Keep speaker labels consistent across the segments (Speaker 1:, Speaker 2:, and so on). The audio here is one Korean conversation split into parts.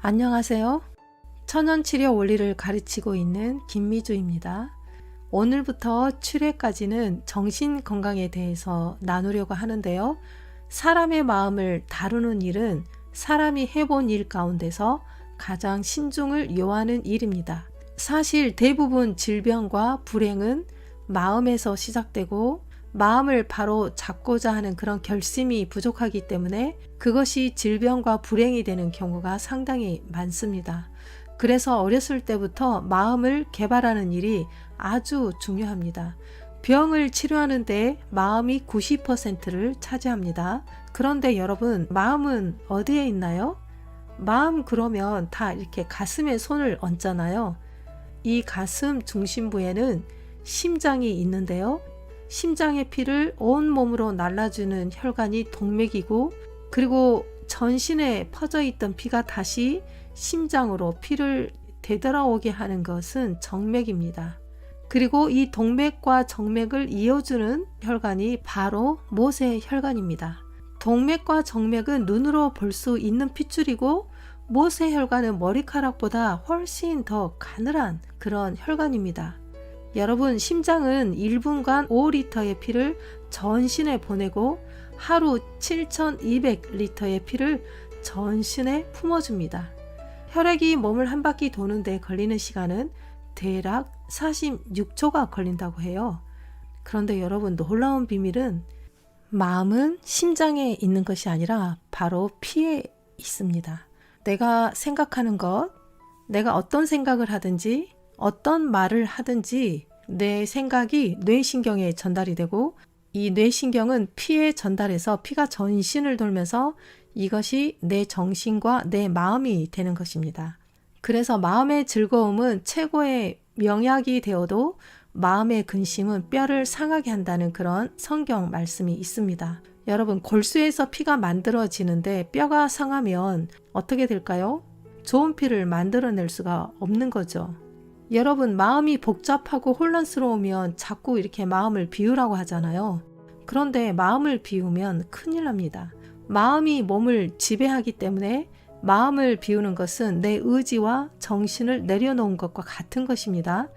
Speaker 1: 안녕하세요. 천연치료 원리를 가르치고 있는 김미주입니다. 오늘부터 7회까지는 정신 건강에 대해서 나누려고 하는데요. 사람의 마음을 다루는 일은 사람이 해본 일 가운데서 가장 신중을 요하는 일입니다. 사실 대부분 질병과 불행은 마음에서 시작되고 마음을 바로 잡고자 하는 그런 결심이 부족하기 때문에 그것이 질병과 불행이 되는 경우가 상당히 많습니다. 그래서 어렸을 때부터 마음을 개발하는 일이 아주 중요합니다. 병을 치료하는데 마음이 90%를 차지합니다. 그런데 여러분, 마음은 어디에 있나요? 마음 그러면 다 이렇게 가슴에 손을 얹잖아요. 이 가슴 중심부에는 심장이 있는데요. 심장의 피를 온 몸으로 날라주는 혈관이 동맥이고 그리고 전신에 퍼져 있던 피가 다시 심장으로 피를 되돌아오게 하는 것은 정맥입니다. 그리고 이 동맥과 정맥을 이어주는 혈관이 바로 모세 혈관입니다. 동맥과 정맥은 눈으로 볼 수 있는 핏줄이고 모세 혈관은 머리카락보다 훨씬 더 가늘한 그런 혈관입니다. 여러분, 심장은 1분간 5리터의 피를 전신에 보내고 하루 7,200리터의 피를 전신에 품어줍니다. 혈액이 몸을 한 바퀴 도는데 걸리는 시간은 대략 46초가 걸린다고 해요. 그런데 여러분, 놀라운 비밀은 마음은 심장에 있는 것이 아니라 바로 피에 있습니다. 내가 생각하는 것, 내가 어떤 생각을 하든지 어떤 말을 하든지 내 생각이 뇌신경에 전달이 되고 이 뇌신경은 피에 전달해서 피가 전신을 돌면서 이것이 내 정신과 내 마음이 되는 것입니다. 그래서 마음의 즐거움은 최고의 명약이 되어도 마음의 근심은 뼈를 상하게 한다는 그런 성경 말씀이 있습니다. 여러분, 골수에서 피가 만들어지는데 뼈가 상하면 어떻게 될까요? 좋은 피를 만들어낼 수가 없는 거죠. 여러분, 마음이 복잡하고 혼란스러우면 자꾸 이렇게 마음을 비우라고 하잖아요. 그런데 마음을 비우면 큰일 납니다. 마음이 몸을 지배하기 때문에 마음을 비우는 것은 내 의지와 정신을 내려놓은 것과 같은 것입니다.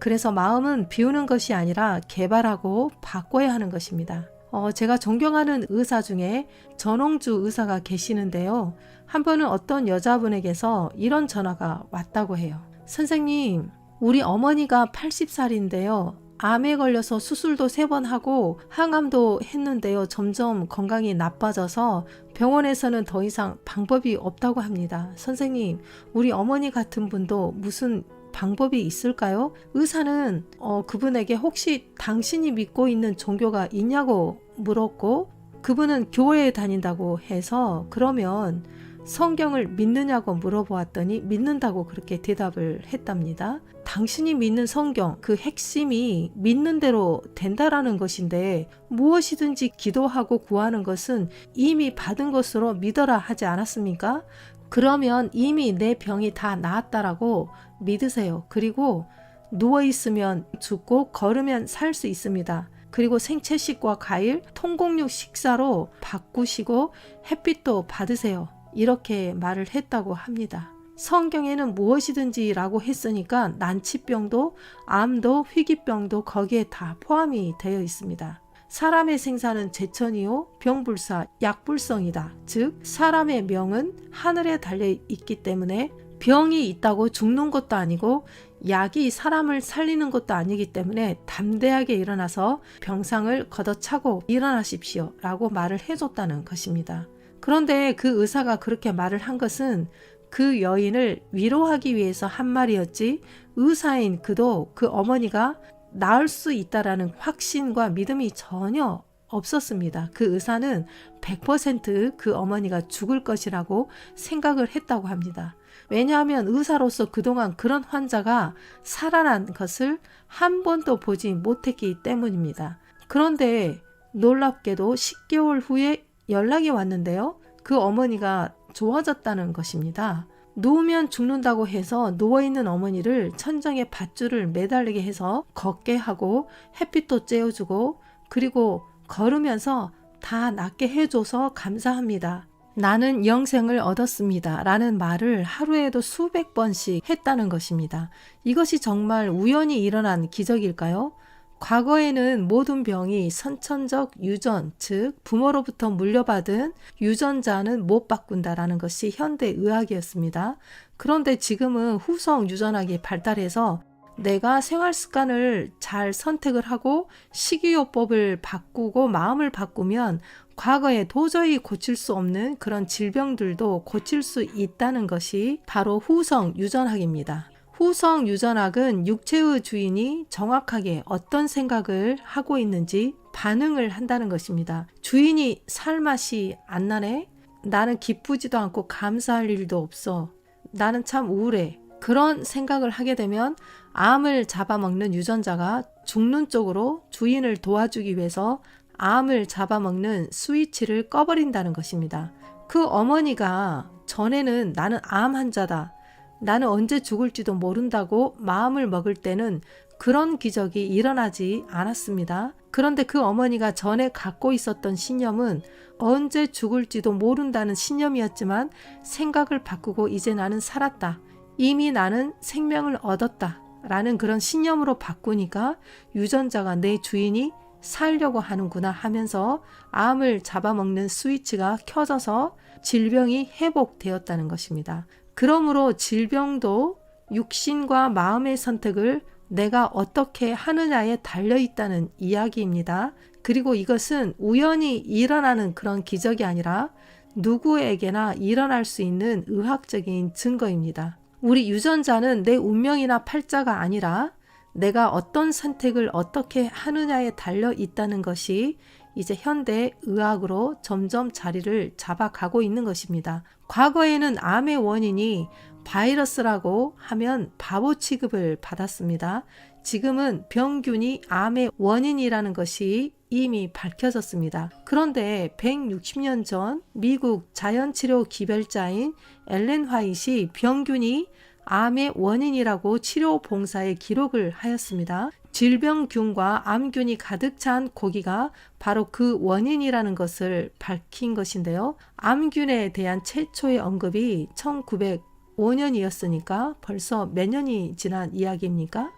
Speaker 1: 그래서 마음은 비우는 것이 아니라 개발하고 바꿔야 하는 것입니다. 어, 제가 존경하는 의사 중에 전홍주 의사가 계시는데요. 한 번은 어떤 여자분에게서 이런 전화가 왔다고 해요. 선생님, 우리 어머니가 80살인데요. 암에 걸려서 수술도 세 번 하고 항암도 했는데요. 점점 건강이 나빠져서 병원에서는 더 이상 방법이 없다고 합니다. 선생님, 우리 어머니 같은 분도 무슨 방법이 있을까요? 의사는 어, 그분에게 혹시 당신이 믿고 있는 종교가 있냐고 물었고 그분은 교회에 다닌다고 해서 그러면 성경을 믿느냐고 물어보았더니 믿는다고 그렇게 대답을 했답니다. 당신이 믿는 성경, 그 핵심이 믿는 대로 된다라는 것인데 무엇이든지 기도하고 구하는 것은 이미 받은 것으로 믿어라 하지 않았습니까? 그러면 이미 내 병이 다 나았다라고 믿으세요. 그리고 누워있으면 죽고 걸으면 살 수 있습니다. 그리고 생채식과 과일, 통곡육 식사로 바꾸시고 햇빛도 받으세요. 이렇게 말을 했다고 합니다. 성경에는 무엇이든지 라고 했으니까 난치병도 암도 희귀병도 거기에 다 포함이 되어 있습니다. 사람의 생사는 제천이요 병불사 약불성이다. 즉 사람의 명은 하늘에 달려 있기 때문에 병이 있다고 죽는 것도 아니고 약이 사람을 살리는 것도 아니기 때문에 담대하게 일어나서 병상을 걷어차고 일어나십시오 라고 말을 해줬다는 것입니다. 그런데 그 의사가 그렇게 말을 한 것은 그 여인을 위로하기 위해서 한 말이었지 의사인 그도 그 어머니가 나을 수 있다라는 확신과 믿음이 전혀 없었습니다. 그 의사는 100%그 어머니가 죽을 것이라고 생각을 했다고 합니다. 왜냐하면 의사로서 그동안 그런 환자가 살아난 것을 한 번도 보지 못했기 때문입니다. 그런데 놀랍게도 10개월 후에 연락이 왔는데요. 그 어머니가 좋아졌다는 것입니다. 누우면 죽는다고 해서 누워있는 어머니를 천정에 밧줄을 매달리게 해서 걷게 하고 햇빛도 쬐어주고 그리고 걸으면서 다 낫게 해줘서 감사합니다. 나는 영생을 얻었습니다. 라는 말을 하루에도 수백 번씩 했다는 것입니다. 이것이 정말 우연히 일어난 기적일까요? 과거에는 모든 병이 선천적 유전, 즉 부모로부터 물려받은 유전자는 못 바꾼다라는 것이 현대 의학이었습니다. 그런데 지금은 후성 유전학이 발달해서 내가 생활 습관을 잘 선택을 하고 식이요법을 바꾸고 마음을 바꾸면 과거에 도저히 고칠 수 없는 그런 질병들도 고칠 수 있다는 것이 바로 후성 유전학입니다. 후성 유전학은 육체의 주인이 정확하게 어떤 생각을 하고 있는지 반응을 한다는 것입니다. 주인이 살 맛이 안 나네? 나는 기쁘지도 않고 감사할 일도 없어. 나는 참 우울해. 그런 생각을 하게 되면 암을 잡아먹는 유전자가 죽는 쪽으로 주인을 도와주기 위해서 암을 잡아먹는 스위치를 꺼버린다는 것입니다. 그 어머니가 전에는 나는 암 환자다. 나는 언제 죽을지도 모른다고 마음을 먹을 때는 그런 기적이 일어나지 않았습니다. 그런데 그 어머니가 전에 갖고 있었던 신념은 언제 죽을지도 모른다는 신념이었지만 생각을 바꾸고 이제 나는 살았다. 이미 나는 생명을 얻었다. 라는 그런 신념으로 바꾸니까 유전자가 내 주인이 살려고 하는구나 하면서 암을 잡아먹는 스위치가 켜져서 질병이 회복되었다는 것입니다. 그러므로 질병도 육신과 마음의 선택을 내가 어떻게 하느냐에 달려 있다는 이야기입니다. 그리고 이것은 우연히 일어나는 그런 기적이 아니라 누구에게나 일어날 수 있는 의학적인 증거입니다. 우리 유전자는 내 운명이나 팔자가 아니라 내가 어떤 선택을 어떻게 하느냐에 달려 있다는 것이 이제 현대 의학으로 점점 자리를 잡아가고 있는 것입니다. 과거에는 암의 원인이 바이러스라고 하면 바보 취급을 받았습니다. 지금은 병균이 암의 원인이라는 것이 이미 밝혀졌습니다. 그런데 160년 전 미국 자연치료 기별자인 엘렌 화이트이 병균이 암의 원인이라고 치료 봉사에 기록을 하였습니다. 질병균과 암균이 가득 찬 고기가 바로 그 원인이라는 것을 밝힌 것인데요. 암균에 대한 최초의 언급이 1905년이었으니까 벌써 몇 년이 지난 이야기입니까?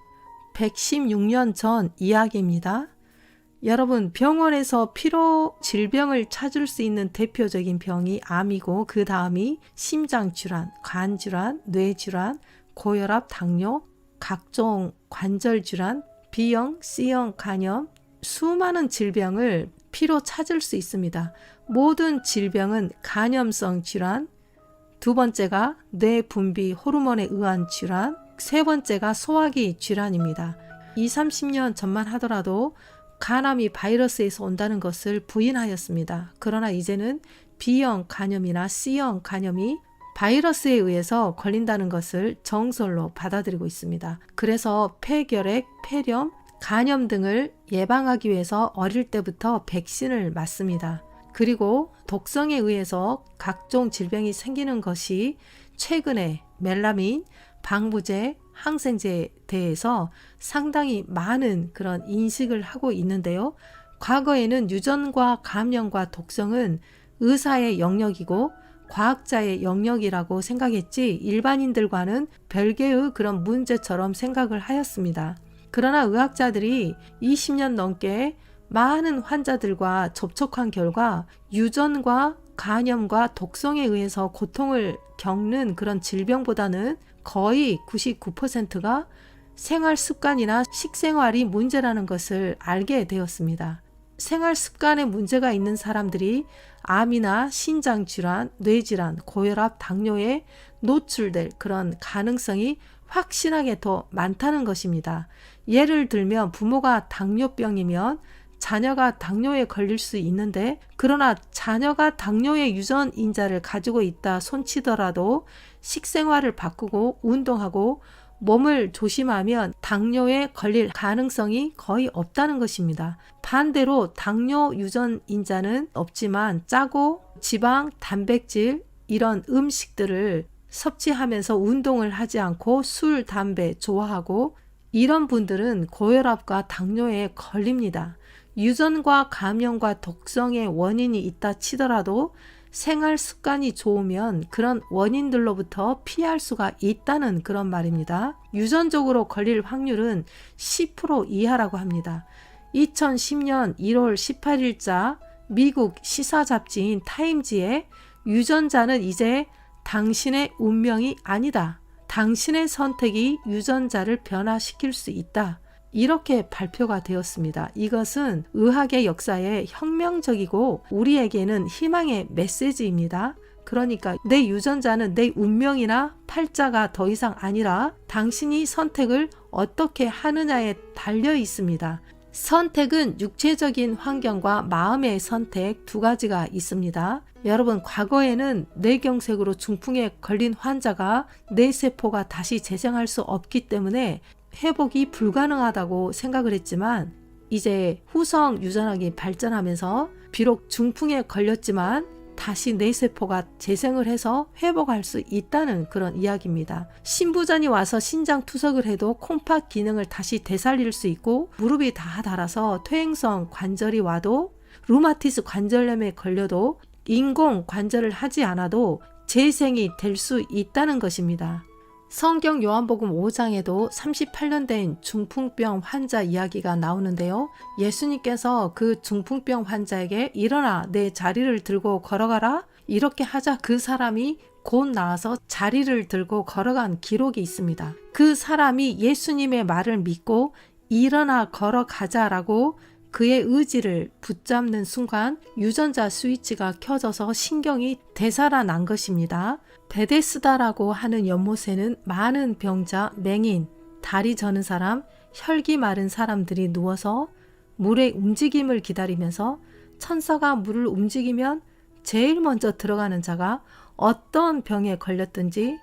Speaker 1: 116년 전 이야기입니다. 여러분, 병원에서 피로 질병을 찾을 수 있는 대표적인 병이 암이고, 그 다음이 심장질환, 간질환, 뇌질환, 고혈압, 당뇨, 각종 관절질환, B형, C형 간염, 수많은 질병을 피로 찾을 수 있습니다. 모든 질병은 간염성 질환, 두 번째가 뇌 분비 호르몬에 의한 질환, 세 번째가 소화기 질환입니다. 2, 30년 전만 하더라도 간암이 바이러스에서 온다는 것을 부인하였습니다. 그러나 이제는 B형 간염이나 C형 간염이 바이러스에 의해서 걸린다는 것을 정설로 받아들이고 있습니다. 그래서 폐결핵, 폐렴, 간염 등을 예방하기 위해서 어릴 때부터 백신을 맞습니다. 그리고 독성에 의해서 각종 질병이 생기는 것이 최근에 멜라민, 방부제, 항생제에 대해서 상당히 많은 그런 인식을 하고 있는데요. 과거에는 유전과 감염과 독성은 의사의 영역이고 과학자의 영역이라고 생각했지 일반인들과는 별개의 그런 문제처럼 생각을 하였습니다. 그러나 의학자들이 20년 넘게 많은 환자들과 접촉한 결과 유전과 간염과 독성에 의해서 고통을 겪는 그런 질병보다는 거의 99%가 생활 습관이나 식생활이 문제라는 것을 알게 되었습니다. 생활 습관에 문제가 있는 사람들이 암이나 신장 질환, 뇌 질환, 고혈압, 당뇨에 노출될 그런 가능성이 확실하게 더 많다는 것입니다. 예를 들면 부모가 당뇨병이면 자녀가 당뇨에 걸릴 수 있는데 그러나 자녀가 당뇨의 유전 인자를 가지고 있다 손치더라도 식생활을 바꾸고 운동하고 몸을 조심하면 당뇨에 걸릴 가능성이 거의 없다는 것입니다. 반대로 당뇨 유전 인자는 없지만 짜고 지방, 단백질 이런 음식들을 섭취하면서 운동을 하지 않고 술, 담배 좋아하고 이런 분들은 고혈압과 당뇨에 걸립니다. 유전과 감염과 독성의 원인이 있다 치더라도 생활 습관이 좋으면 그런 원인들로부터 피할 수가 있다는 그런 말입니다. 유전적으로 걸릴 확률은 10% 이하라고 합니다. 2010년 1월 18일자 미국 시사 잡지인 타임지에 유전자는 이제 당신의 운명이 아니다. 당신의 선택이 유전자를 변화시킬 수 있다. 이렇게 발표가 되었습니다. 이것은 의학의 역사에 혁명적이고 우리에게는 희망의 메시지입니다. 그러니까 내 유전자는 내 운명이나 팔자가 더 이상 아니라 당신이 선택을 어떻게 하느냐에 달려 있습니다. 선택은 육체적인 환경과 마음의 선택 두 가지가 있습니다. 여러분, 과거에는 뇌경색으로 중풍에 걸린 환자가 뇌세포가 다시 재생할 수 없기 때문에 회복이 불가능하다고 생각을 했지만 이제 후성 유전학이 발전하면서 비록 중풍에 걸렸지만 다시 뇌세포가 재생을 해서 회복할 수 있다는 그런 이야기입니다. 신부전이 와서 신장 투석을 해도 콩팥 기능을 다시 되살릴 수 있고 무릎이 다 닳아서 퇴행성 관절이 와도 루마티스 관절염에 걸려도 인공 관절을 하지 않아도 재생이 될 수 있다는 것입니다. 성경 요한복음 5장에도 38년 된 중풍병 환자 이야기가 나오는데요. 예수님께서 그 중풍병 환자에게 일어나 내 자리를 들고 걸어가라. 이렇게 하자 그 사람이 곧 나와서 자리를 들고 걸어간 기록이 있습니다. 그 사람이 예수님의 말을 믿고 일어나 걸어가자라고 그의 의지를 붙잡는 순간 유전자 스위치가 켜져서 신경이 되살아난 것입니다. 베데스다라고 하는 연못에는 많은 병자, 맹인, 다리 저는 사람, 혈기 마른 사람들이 누워서 물의 움직임을 기다리면서 천사가 물을 움직이면 제일 먼저 들어가는 자가 어떤 병에 걸렸든지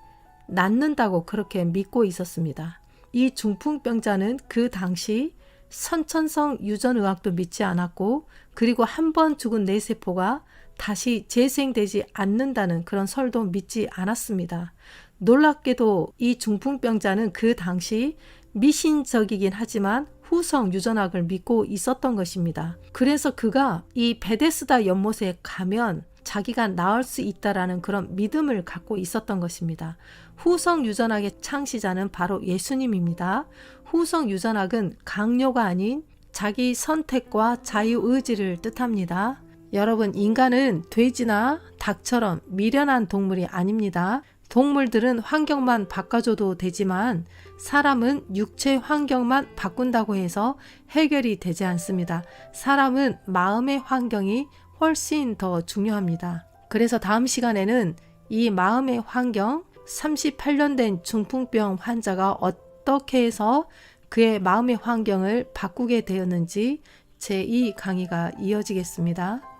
Speaker 1: 낫는다고 그렇게 믿고 있었습니다. 이 중풍병자는 그 당시 선천성 유전의학도 믿지 않았고 그리고 한 번 죽은 뇌세포가 다시 재생되지 않는다는 그런 설도 믿지 않았습니다. 놀랍게도 이 중풍병자는 그 당시 미신적이긴 하지만 후성 유전학을 믿고 있었던 것입니다. 그래서 그가 이 베데스다 연못에 가면 자기가 나을 수 있다라는 그런 믿음을 갖고 있었던 것입니다. 후성 유전학의 창시자는 바로 예수님입니다. 후성 유전학은 강요가 아닌 자기 선택과 자유 의지를 뜻합니다. 여러분, 인간은 돼지나 닭처럼 미련한 동물이 아닙니다. 동물들은 환경만 바꿔줘도 되지만 사람은 육체 환경만 바꾼다고 해서 해결이 되지 않습니다. 사람은 마음의 환경이 훨씬 더 중요합니다. 그래서 다음 시간에는 이 마음의 환경, 38년 된 중풍병 환자가 어떻게 해서 그의 마음의 환경을 바꾸게 되었는지 제2 강의가 이어지겠습니다.